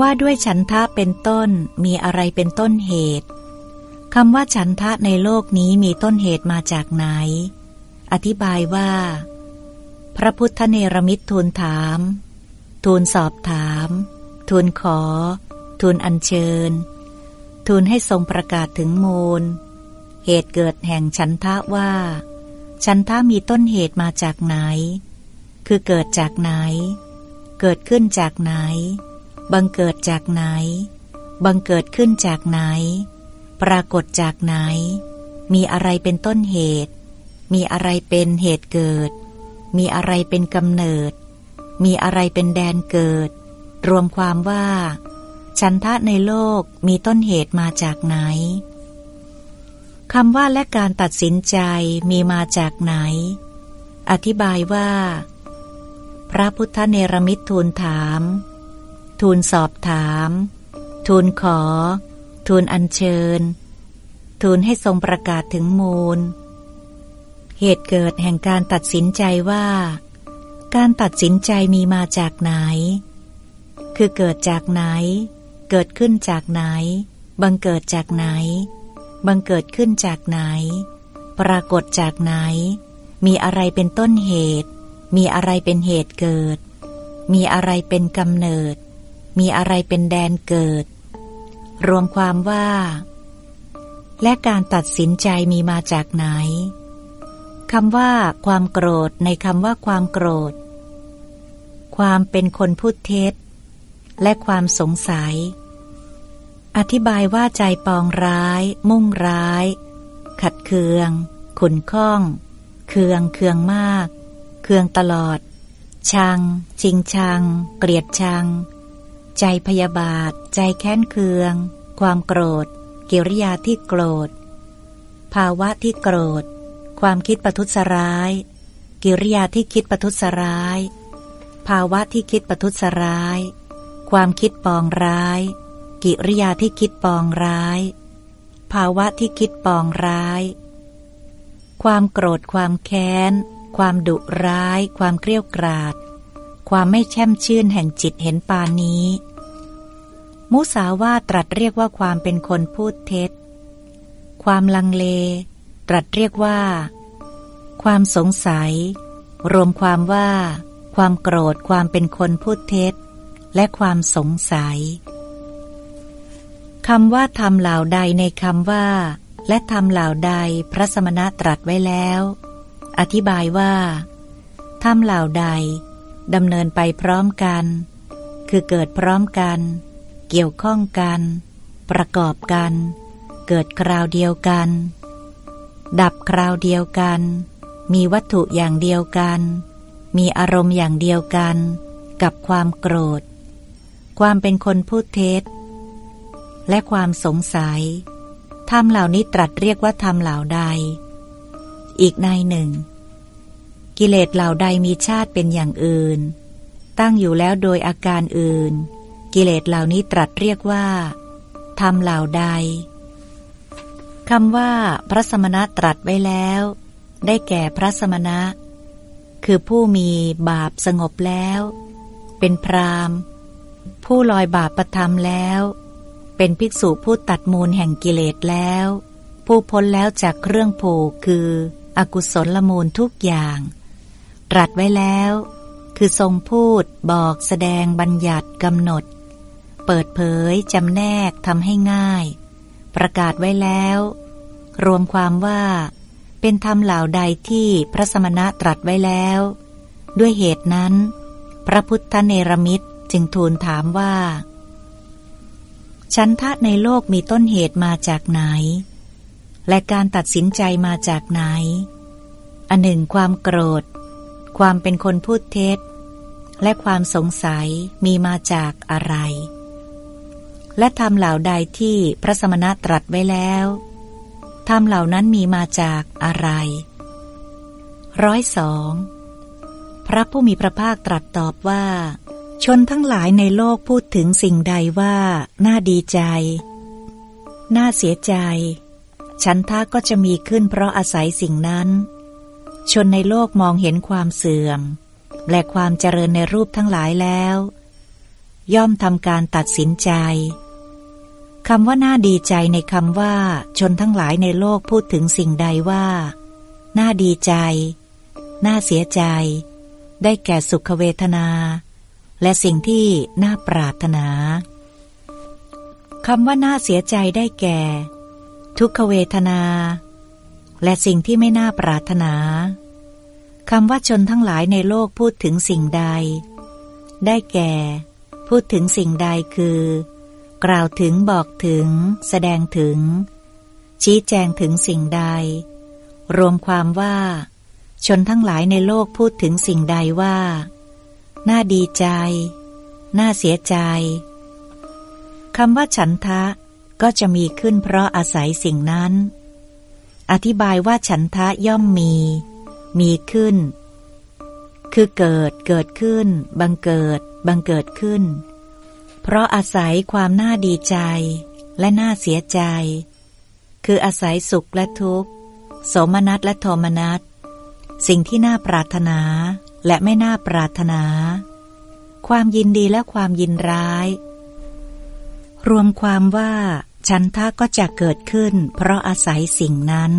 ว่าด้วยฉันทะเป็นต้นมีอะไรเป็นต้นเหตุคำว่าฉันทะในโลกนี้มีต้นเหตุมาจากไหน อธิบายว่า พระพุทธเนรมิตรทูลถาม ทูลสอบถาม ทูลขอ ทูลอัญเชิญ ทูลให้ทรงประกาศถึงมูล เหตุเกิดแห่งฉันทะว่า ฉันทะมีต้นเหตุมาจากไหน คือเกิดจากไหน เกิดขึ้นจากไหน บังเกิดจากไหน บังเกิดขึ้นจากไหน ปรากฏจากไหน มีอะไรเป็นต้นเหตุ มีอะไรเป็นเหตุเกิด มีอะไรเป็นกำเนิด มีอะไรเป็นแดนเกิด รวมความว่า ฉันทะในโลกมีต้นเหตุมาจากไหนคำว่าและการตัดสินใจมีมาจากไหน อธิบายว่า พระพุทธเนรมิตทูลถาม ทูลสอบถาม ทูลขอ ทูลอัญเชิญ ทูลให้ทรงประกาศถึงมูล เหตุเกิดแห่งการตัดสินใจว่า การตัดสินใจมีมาจากไหน คือเกิดจากไหน เกิดขึ้นจากไหน บังเกิดจากไหน บังเกิดขึ้นจากไหน ปรากฏจากไหน มีอะไรเป็นต้นเหตุ มีอะไรเป็นเหตุเกิด มีอะไรเป็นกำเนิด มีอะไรเป็นแดนเกิด รวมความว่า และการตัดสินใจมีมาจากไหนคำว่าความโกรธในคำว่าความโกรธ ความเป็นคนพูดเท็จ และความสงสัย อธิบายว่าใจปองร้าย มุ่งร้าย ขัดเคือง ขุนข้อง เคืองเคืองมาก เคืองตลอด ชังชิงชัง เกลียดชัง ใจพยาบาท ใจแค้นเคือง ความโกรธ กิริยาที่โกรธ ภาวะที่โกรธ ความคิดประทุษร้าย กิริยาที่คิดประทุษร้าย ภาวะที่คิดประทุษร้าย ความคิดปองร้าย กิริยาที่คิดปองร้าย ภาวะที่คิดปองร้าย ความโกรธความแค้น ความดุร้าย ความเกลียวกราดความไม่แช่มชื่นแห่งจิตเห็นปานนี้ มุสาวาตรัสเรียกว่าความเป็นคนพูดเท็จ ความลังเล ตรัสเรียกว่า ความสงสัย รวมความว่า ความโกรธความเป็นคนพูดเท็จ และความสงสัยคำว่าทำเหล่าใดในคำว่า และทำเหล่าใดพระสมณะตรัสไว้แล้ว อธิบายว่าทำเหล่าใดดำเนินไปพร้อมกัน คือเกิดพร้อมกัน เกี่ยวข้องกัน ประกอบกัน เกิดคราวเดียวกัน ดับคราวเดียวกัน มีวัตถุอย่างเดียวกัน มีอารมณ์อย่างเดียวกัน กับความโกรธ ความเป็นคนพูดเท็จ และความสงสัยธรรมเหล่านี้ตรัสเรียกว่าธรรมเหล่าใด อีกในหนึ่ง กิเลสเหล่าใดมีชาติเป็นอย่างอื่น ตั้งอยู่แล้วโดยอาการอื่น กิเลสเหล่านี้ตรัสเรียกว่าธรรมเหล่าใดคำว่าพระสมณะตรัสไว้แล้ว ได้แก่พระสมณะ คือผู้มีบาปสงบแล้ว เป็นพรามผู้ลอยบาปประทำแล้ว เป็นภิกษุผู้ตัดมูลแห่งกิเลสแล้ว ผู้พ้นแล้วจากเครื่องผูกคือ อกุศลละมูลทุกอย่าง ตรัสไว้แล้ว คือทรงพูดบอกแสดงบัญญัติกำหนด เปิดเผย จำแนกทำให้ง่าย ประกาศไว้แล้ว รวมความว่า เป็นธรรมเหล่าใดที่พระสมณะตรัสไว้แล้ว ด้วยเหตุนั้น พระพุทธเนรมิตรจึงทูลถามว่าฉันทะในโลกมีต้นเหตุมาจากไหน และการตัดสินใจมาจากไหน อันหนึ่งความโกรธ ความเป็นคนพูดเท็จและความสงสัยมีมาจากอะไร และทำเหล่าใดที่พระสมณะตรัสไว้แล้วทำเหล่านั้นมีมาจากอะไรร้อยสองพระผู้มีพระภาคตรัสตอบว่า ชนทั้งหลายในโลกพูดถึงสิ่งใดว่า น่าดีใจ น่าเสียใจ ฉันทาก็จะมีขึ้นเพราะอาศัยสิ่งนั้น ชนในโลกมองเห็นความเสื่อม และความเจริญในรูปทั้งหลายแล้ว ย่อมทำการตัดสินใจ คำว่าน่าดีใจในคำว่า ชนทั้งหลายในโลกพูดถึงสิ่งใดว่า น่าดีใจ น่าเสียใจ ได้แก่สุขเวทนา และสิ่งที่น่าปรารถนาคำว่าน่าเสียใจได้แก่ ทุกขเวทนา และสิ่งที่ไม่น่าปรารถนาคำว่าชนทั้งหลายในโลกพูดถึงสิ่งใด ได้แก่ พูดถึงสิ่งใดคือ กล่าวถึงบอกถึง แสดงถึง ชี้แจงถึงสิ่งใด รวมความว่า ชนทั้งหลายในโลกพูดถึงสิ่งใดว่า น่าดีใจ น่าเสียใจคำว่าฉันทะก็จะมีขึ้นเพราะอาศัยสิ่งนั้น อธิบายว่าฉันทะย่อมมี มีขึ้น คือเกิด เกิดขึ้น บังเกิด บังเกิดขึ้น เพราะอาศัยความน่าดีใจและน่าเสียใจ คืออาศัยสุขและทุกข์โสมนัสและโทมนัสสิ่งที่น่าปรารถนาและไม่น่าปรารถนา ความยินดีและความยินร้าย รวมความว่า ฉันทะก็จะเกิดขึ้น เพราะอาศัยสิ่งนั้น